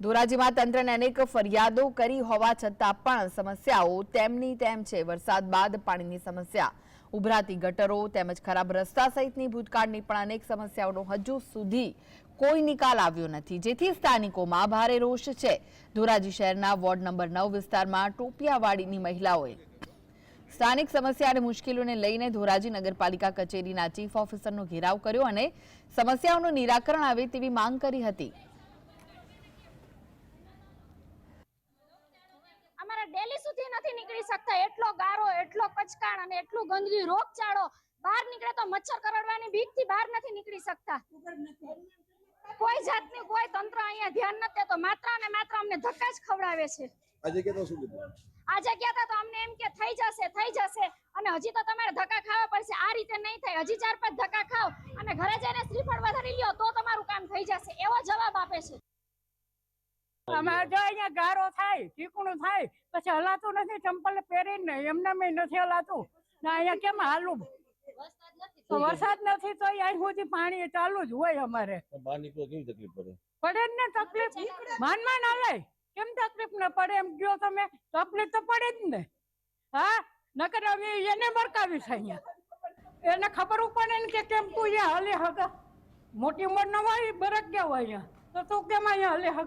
ધોરાજીમાં તંત્રને અનેક ફરિયાદો કરી હોવા છતાં પણ સમસ્યાઓ તેમની તેમ છે. વરસાદ બાદ પાણીની સમસ્યા, ઉભરાતી ગટરો તેમજ ખરાબ રસ્તા સહિતની ભૂતકાળની પણ અનેક સમસ્યાઓનો હજુ સુધી કોઈ નિકાલ આવ્યો નથી. જેથી સ્થાનિકોમાં ભારે રોષ છે. ધોરાજી શહેરના વોર્ડ નંબર નવ વિસ્તારમાં ટોપિયાવાડીની મહિલાઓએ સ્થાનિક સમસ્યા અને મુશ્કેલીઓને લઈને ધોરાજી નગરપાલિકા કચેરીના ચીફ ઓફિસરનો ઘેરાવ કર્યો અને સમસ્યાઓનું નિરાકરણ આવે તેવી માંગ કરી હતી. ડેલી સુધી નથી નીકળી શકતા. એટલો ગારો એટલો કચકાણ અને એટલું ગંદકી રોગચાળો. બહાર નીકળે તો મચ્છર કરડવાની બીકથી બહાર નથી નીકળી શકતા. કોઈ જાતની કોઈ તંત્ર અહીંયા ધ્યાન નથી દેતો. માત્ર અને માત્ર અમને ધક્કા જ ખવડાવે છે. આજે કે તો શું કીધું આજે ગયા તો અમને એમ કે થઈ જશે થઈ જશે. અને હજી તો તમારે ધક્કા ખાવા પડશે. આ રીતે નહીં થાય. હજી ચાર પાંચ ધક્કા ખાવ અને ઘરે જઈને શ્રીફળ વધારી લ્યો તો તમારું કામ થઈ જશે. એવો જવાબ આપે છે. અમારે જો અહીંયા ગારો થાય ચીકણું થાય પછી હલાતું નથી ચંપલ પહેરીને એમને મેં નથી હલાતું. ને અહીંયા કેમ હાલું? વરસાદ નથી તો અહીં સુધી પાણી ચાલુ જ હોય અમારે. બહાર નીકળો કેવી તકલીફ પડે? પડે જ ને તકલીફ. માન માન હાલે કેમ તકલીફ ન પડે? એમ કયો તમે. તકલીફ તો પડે જ ને. હા? નકર અમે એને બરકાવીશ અહીંયા. એને ખબર પડે ને કે કેમ તું અહીંયા હલે હગા? મોટી ઉંમર ન હોય બરક ગયા હોય અહીંયા. તો તું કેમ અહીંયા હલે હગા?